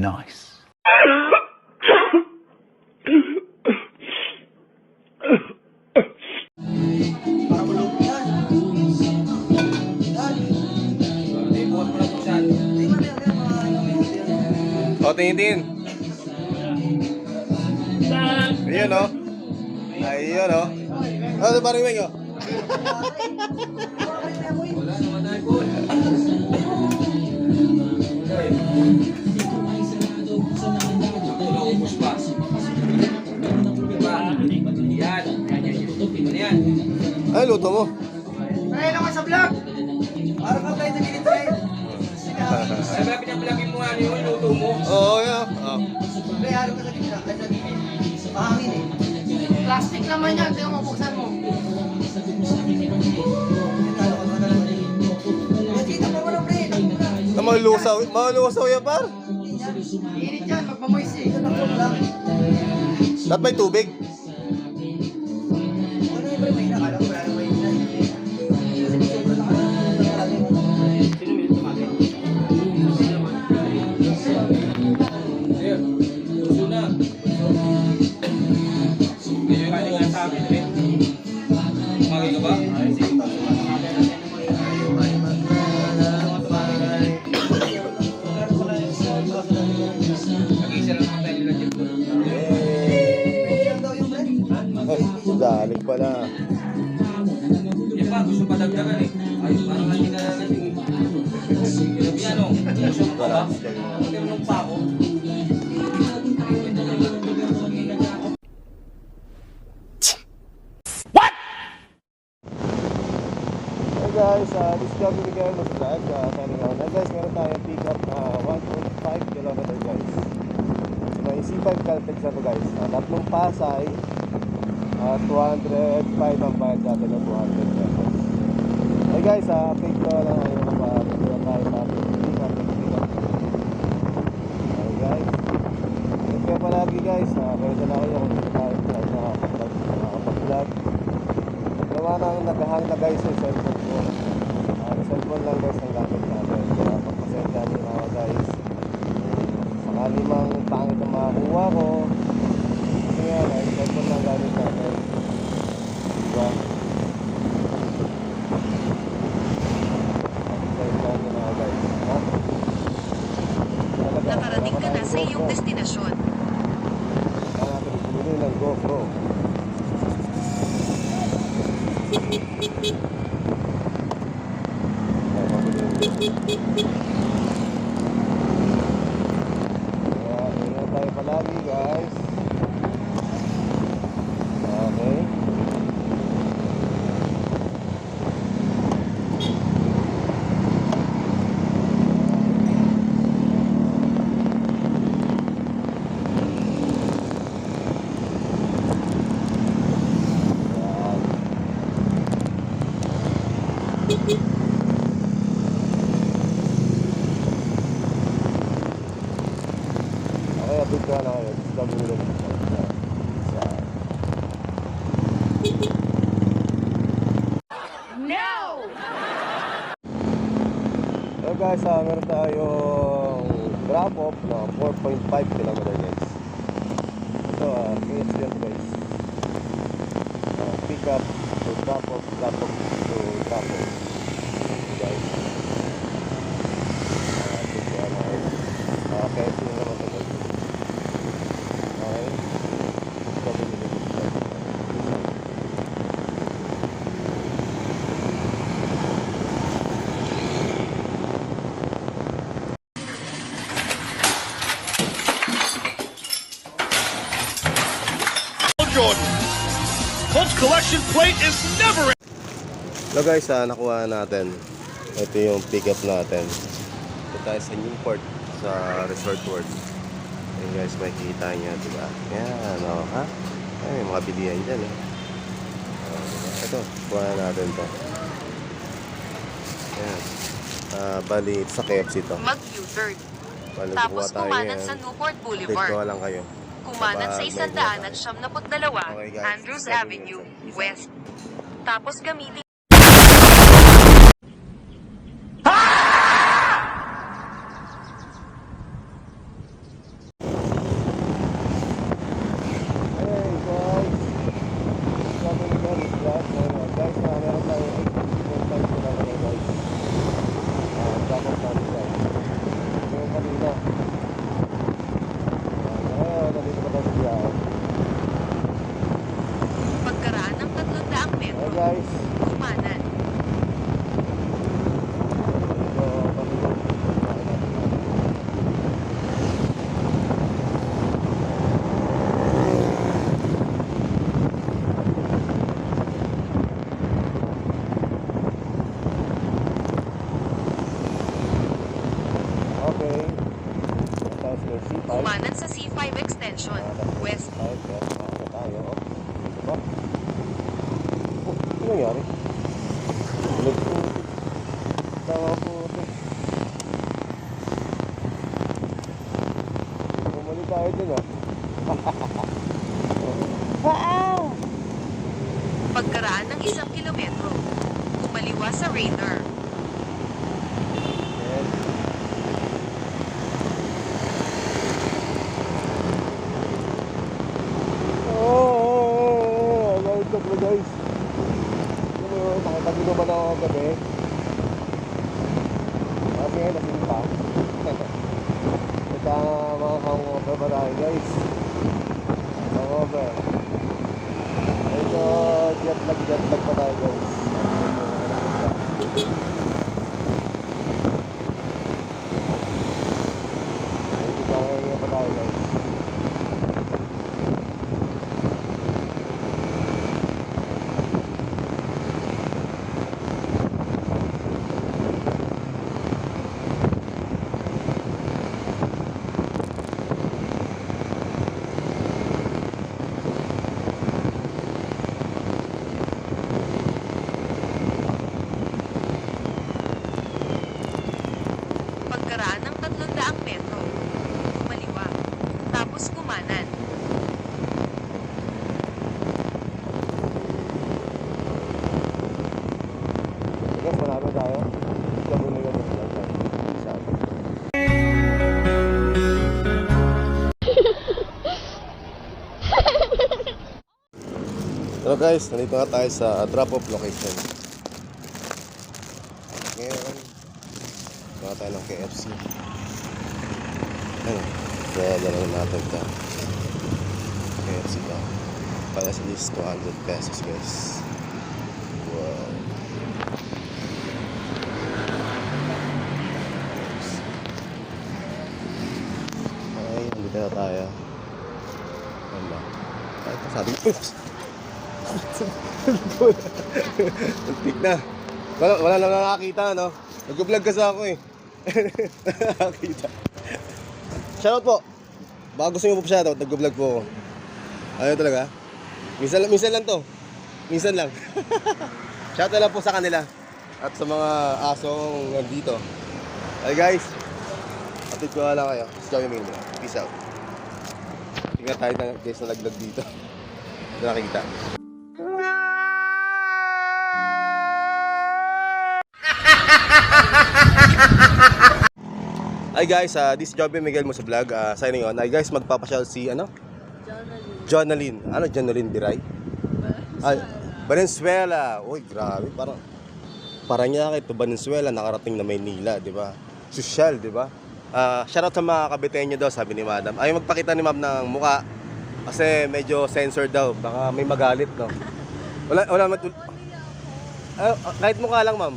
Nice. O, tingin-tingin. Ayun, o. Ayun, o. Ano, parang wing, o. Ay, luto mo. Try naman sa vlog. Parang ka tayo sa gilid try. Ay, ba pinaplagin mo ano yung luto mo? Oo, yan. Oh. Pre, harap ka sa gilid. Ay, sa gilid. Mahangin eh. Plastic naman yan, tingnan mo, buksan mo. Na. Ay, malusaw, malusaw yan, par. Init yan, eh. Takbo lang. Dapat may tubig. Galing pala. Yan pa, gusto pa dagdagan eh. Ay, parang hindi ka natin. Kinabihan o, gusto mo pa ba? 1.5 km. Hello guys, ah, nakuha natin. Ito yung pickup natin. Ito tayo sa Newport, sa Resort World. Ayan guys, makikita nyo, di ba? Yan, o, ha? Ay, may mga bilihan dyan, eh. Oh, diba? ito, kuha natin to. Yan. Ah, bali, sa KFC to. Mag-U-turn. Bali, Tapos kuha tayo kumanan yan. sa Newport Update ko Boulevard. lang kayo. Kumanan sa isang daan at siyam na dalawa, Okay, guys. Andrews Sabi Avenue, West. Tapos gamitin tayo guys. Ito tayo pa tayo guys. Pagkaraan ng 300 metro, kumaliwa. Tapos kumanan. Guys, marami tayo. Sabi na yun. Peace out. Hello guys, nandito na tayo sa drop-off location. Ngayon, gawa tayo ng KFC. Ano, kaya dalawin natin ito. KFC ba? Para sa least 200 pesos guys. Wow. Okay, nandito na tayo. Ano ba? Ay, sabi Oops! Muntik na. Wala, wala na nakakita, no? Nag-vlog kasi ako eh. nakakita. Shoutout po. Baka gusto nyo po shoutout, nag-vlog po ako. Ayaw talaga? Minsan, minsan lang to. Minsan lang. Shoutout lang po sa kanila. At sa mga asong nandito. Hey guys, Update ko lang kayo. Sa Joey Mingla. Peace out. Tingnan tayo ng guys na laglag dito. Ito nakikita. Hi guys, uh, this is Joby Miguel mo sa vlog. Uh, signing on. Hi guys, magpapasyal si ano? Jonaline. Ano Jonaline Diray? Ay, Valenzuela. Uy, grabe. Parang parang niya to Valenzuela nakarating na Maynila, di ba? Social, di ba? Ah, shoutout sa mga kabitenyo daw, sabi ni Madam. Ayaw magpakita ni Ma'am ng muka kasi medyo censored daw. Baka may magalit, no? Wala, wala matul... Ah, ah, kahit mukha lang, Ma'am.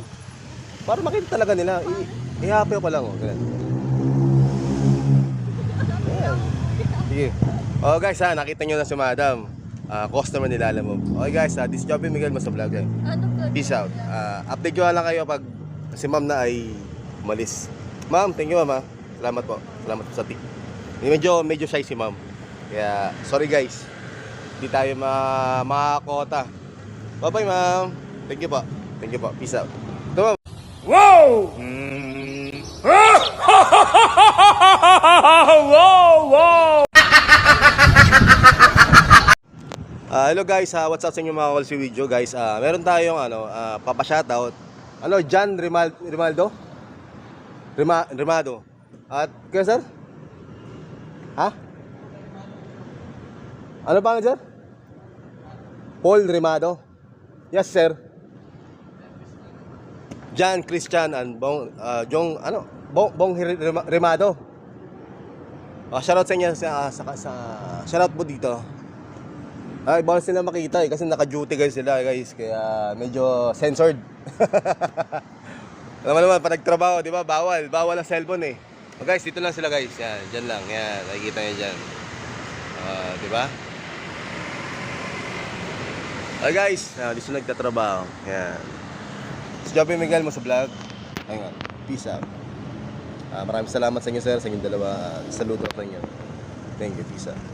Para makita talaga nila. I- Ihapyo pa lang, oh. Ganun. Sige. Oh guys ha, nakita nyo na si Madam. Ah, customer nila alam mo. Okay guys, uh, this is Joby Miguel Mas Vlog. eh. Peace out. Ah, update ko na lang kayo pag si ma'am na ay umalis. Ma'am, thank you ma'am. Salamat po. Salamat po sa tip. Medyo, medyo shy si ma'am. Kaya, sorry guys. Hindi tayo ma makakota. Bye-bye ma'am. Thank you po. Thank you po. Peace out. Ito ma'am. Whoa! whoa, Ah, hello guys, ah, what's up sa inyo mga call si video guys. Ah, meron tayong ano, ah, papa-shoutout. Ano, John Rimal Rimaldo? Rima Rimado. At kaya sir? Ha? Ano pa sir? Paul Rimado. Yes sir. John Christian and Bong ah, Jong ano? Bong Bong Rimado. Ah, shoutout sa inyo sa, sa, sa shoutout po dito. Ay, bawal sila makita eh, kasi naka-duty guys sila guys, kaya medyo censored. Alam mo naman, pag nagtrabaho, di ba, bawal, bawal ang cellphone eh. Oh, guys, dito lang sila guys, yan, dyan lang, yan, nakikita nyo dyan. Ah, di ba? Ay guys, ah, dito sila nagtatrabaho, yan. Si Joby Miguel mo sa vlog. Ayun, peace out. Ah, maraming salamat sa inyo sir, sa inyong dalawa. Saludo sa inyo. Thank you, peace out.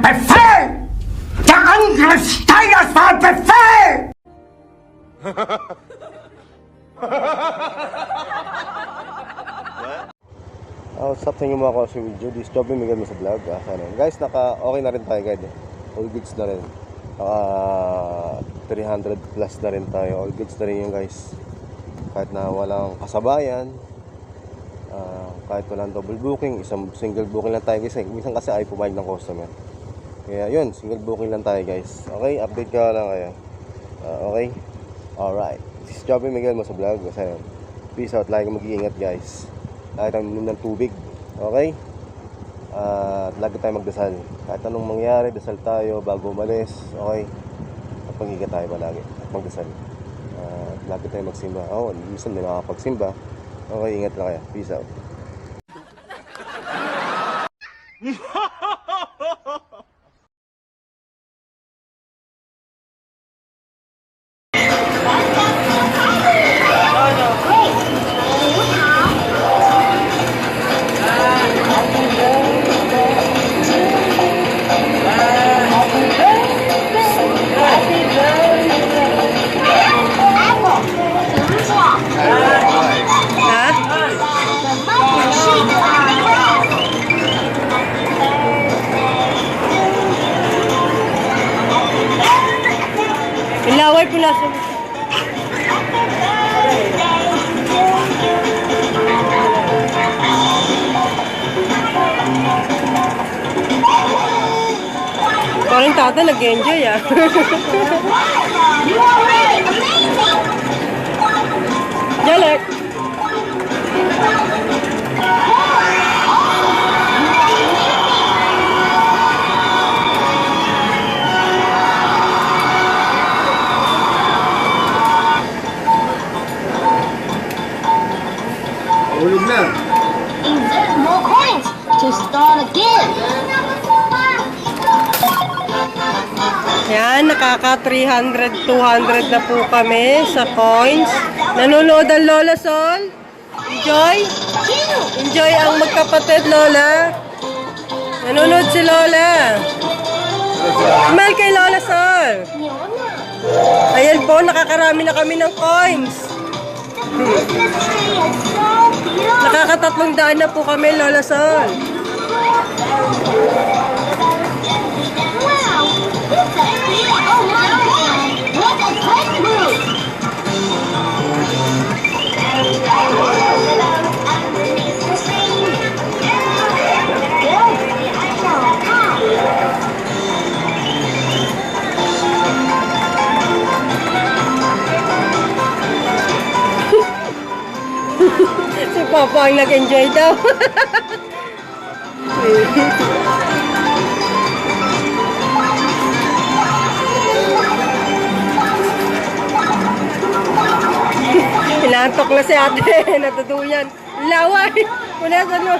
Befehl! Der Angriff Steiners war ein Befehl! Oh, what's up sa inyo mga kasi video? Yung Miguel mo sa vlog. Ah, sana. Guys, naka okay na rin tayo guys. All goods na rin. Naka 300 plus na rin tayo. All goods na rin yung guys. Kahit na walang kasabayan. ah, kahit walang double booking. Isang single booking lang tayo guys. Minsan kasi ay pumayag ng customer. Kaya yun, single booking lang tayo guys. Okay, update ka lang kayo. Ah, okay? Alright. This is Joby Miguel mo sa vlog. Kasi peace out. Lagi mag-iingat guys. Lagi tayong minom ng tubig. Okay? At lagi tayong magdasal. Kahit anong mangyari, dasal tayo bago umalis. Okay? At mag-ingat tayo palagi. At magdasal. At lagi tayong magsimba. Oo, oh, minsan may nakakapagsimba. Okay, ingat lang kayo. Peace out. Jalek! Insert more coins to start again. Yan, nakaka 300, 200 na po kami sa coins. Nanonood ang Lola Sol. Enjoy. Enjoy ang magkapatid, Lola. Nanonood si Lola. Smile kay Lola Sol. Ayan po, nakakarami na kami ng coins. Nakakatatlong daan na po kami, Lola Sol. Si Papa là nag-enjoy daw. Inantok na si ate. Natuduyan. Laway. Punasan mo.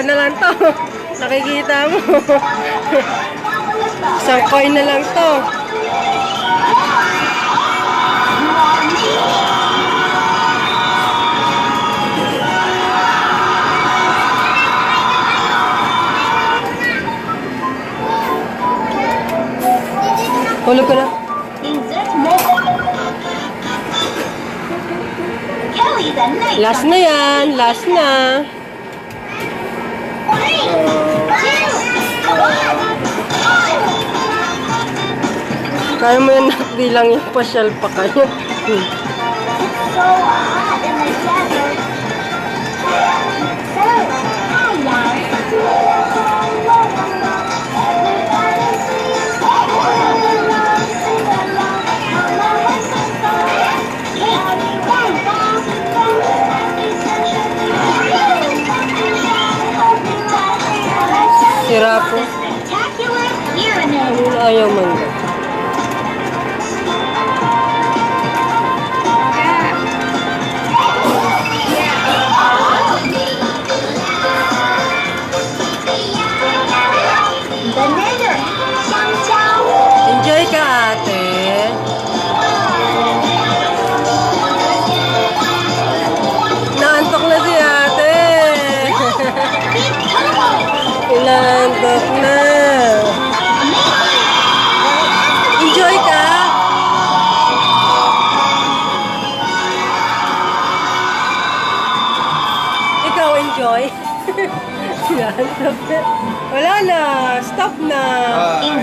Isa na lang to. Nakikita mo. Isang coin na lang to. Hulog ko na. Last na yan. Last na. Kaya mo yan bilang yung pasyal pa kayo. Hmm. Urinal. Ayaw man. Wala na. Stop na.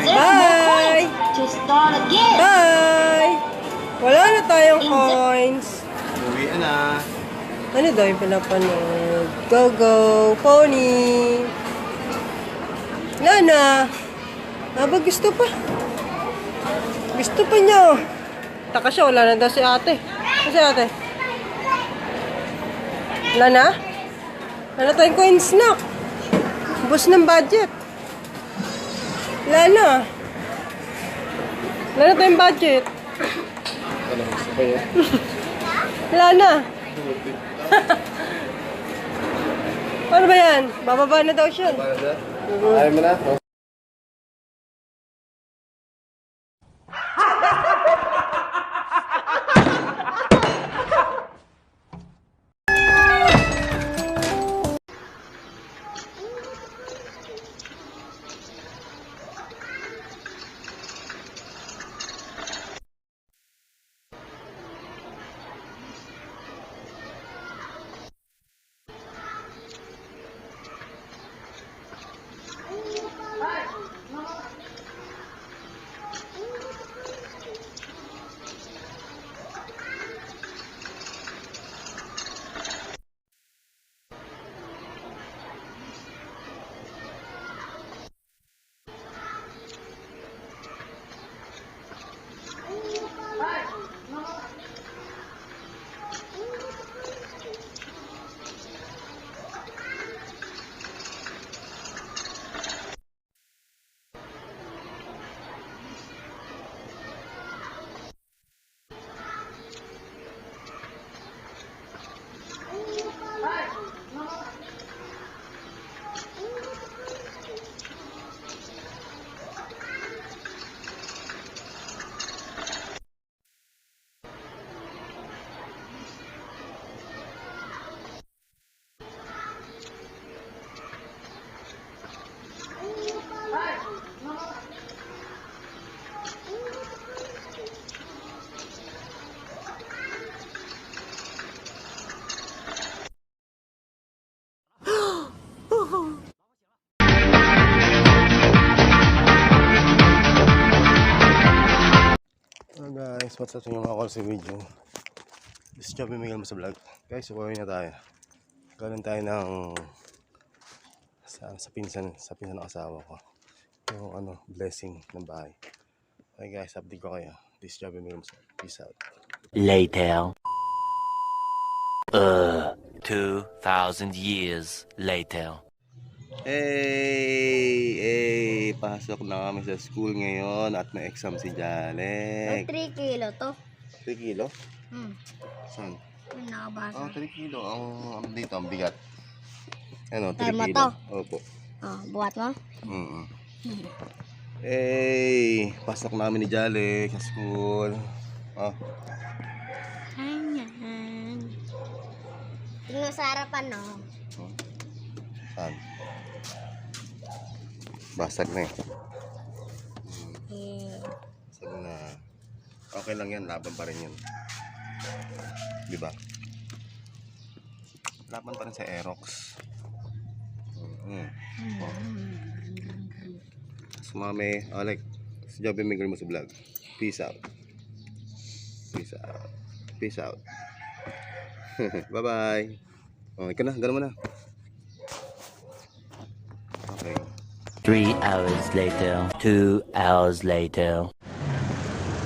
Bye. moment, to start again. Bye! Wala na tayong coins. Uwi na. Ano daw yung pinapanood? Go, go, pony! Wala na. Aba, gusto pa. Gusto pa niya. Taka siya, wala na daw si ate. Ano si ate? Wala na? Wala tayong coins na. Bus ng budget. Wala na. Wala na tayong budget. Ano? Wala na. Paano ba yan? Bababa na daw siya. Ayaw mo na? Up sa inyo mga call sa video? This is Chubby Miguel sa vlog. Guys, uwi na tayo. Galing tayo ng sa, sa pinsan, sa pinsan ng asawa ko. Yung ano, blessing ng bahay. Okay guys, update ko kayo. This is Chubby Miguel Peace out. Later. Uh, 2,000 years later. Hey! Hey! Pasok na kami sa school ngayon at may exam si May Jalek. 3 kilo to. 3 kilo? Hmm. Saan? Yung nakabasa. Oh, 3 kilo. Ang ano dito, ang bigat. Ano, 3 Tama kilo. to. Opo. Oh, buhat mo? Mm Eh, pasok namin ni Jale sa school. Oh, Ayan. Tingnan sa harapan, no? saan? Basag na eh. Eh, Basag na. Okay lang yan, laban pa rin yun. Di ba? Laban pa rin sa Aerox. Mm. Oh. Sumami, Alec. Si Joby Miguel mo sa vlog. Peace out. Peace out. Peace out. Bye-bye. Oh, ikaw na, gano'n mo na. Okay. Three hours later. Two hours later.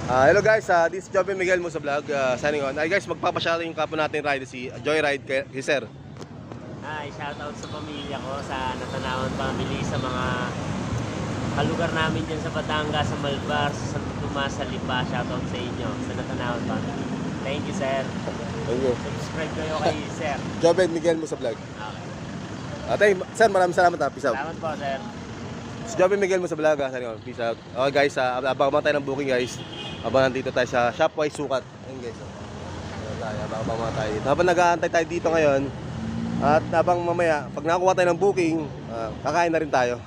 Ah, hello guys, uh, this is Joby Miguel mo sa vlog. Uh, signing on. Ay guys, magpapasyalo yung kapo natin ride si Joyride kay, kay Sir. Hi, shoutout sa pamilya ko sa Natanawan Family sa mga kalugar namin dyan sa Batangas, sa Malbar, sa Santo Tomas, sa Lipa. Shoutout sa inyo sa Natanawan Family. Thank you, sir. Thank you. Subscribe kayo kay sir. Joby Miguel mo sa vlog. Okay. Atay, sir, maraming salamat ha. Peace out. Salamat po, sir. Si Joby Miguel mo sa vlog ha. Signing on. Peace out. Okay guys, uh, abangan tayo ng booking guys. Abangan dito tayo sa Shopwise Sukat. Ayun guys. Oh. Abangan mga tayo dito. Habang nag-aantay tayo dito ngayon, at habang mamaya, pag nakakuha tayo ng booking, ah, kakain na rin tayo.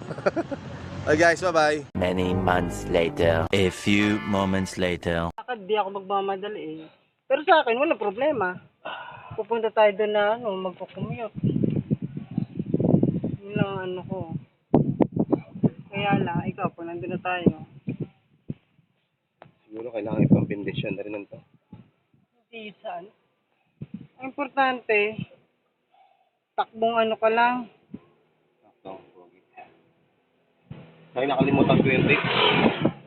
okay guys, bye-bye. Many months later. A few moments later. Lakad, di ako magmamadali eh. Pero sa akin, walang problema. Pupunta tayo doon na ano, magkukumute. Yun lang ang ano ko. Kaya lang, ikaw, pag nandun na tayo, Siguro kailangan ipang bendisyon na rin nito. hindi saan. Ang importante, takbong ano ka lang. Ay, nakalimutan ko yung tape.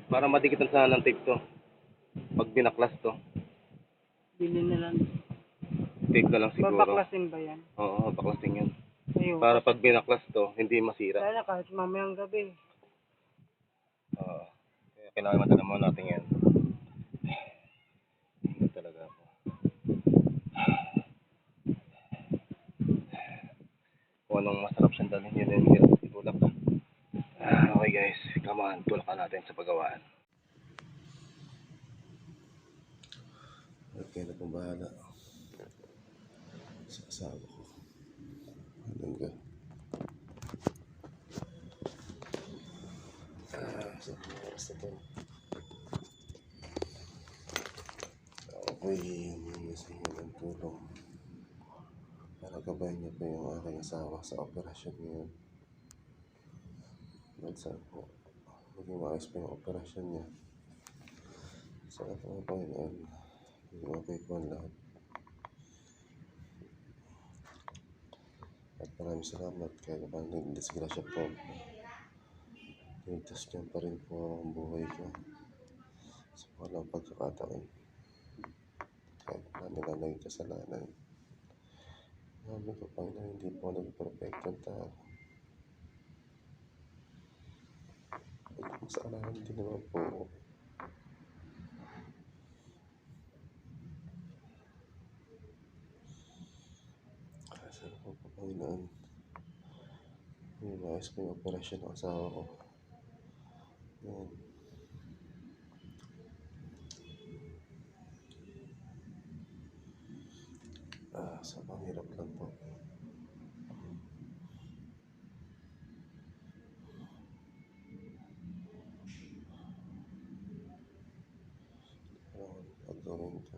Para madikitan sana ng tape to. Pag binaklas to. Bili na lang. Tape na lang siguro. Babaklasin ba yan? Oo, baklasin yun. Ayun. Para pag binaklas to, hindi masira. Sana kahit mamayang gabi. Oo. Kaya kailangan matala mo natin yan. Talaga ako. Kung anong masarap siyang dalhin yun yung hirap itulak ka. Ah, Okay guys, come on, tulakan natin sa pagawaan. Okay na pong bahala. Sa asawa ko. Anong ka? Ah, na to. Okay, humingi sa inyo ng tulong. Para gabayan niyo po yung aking asawa sa operasyon ngayon. Minsan po, maging maayos po yung operasyon niya. Sa ako po yun, maging okay po ang lahat. At maraming salamat kahit pa nagdisgrasya po. Ligtas niyan pa rin po ang buhay ko. Sa walang pagkakataon. Kahit na nila naging kasalanan. Sabi ko, Panginoon, hindi po nagperfecto ang tao. Kasalanan din naman po. ako. Kaya sana po Panginoon. May maayos ko yung operasyon ng asawa ko. Yan. Ah, sa pangirap lang po. Kailangan pagawin ito.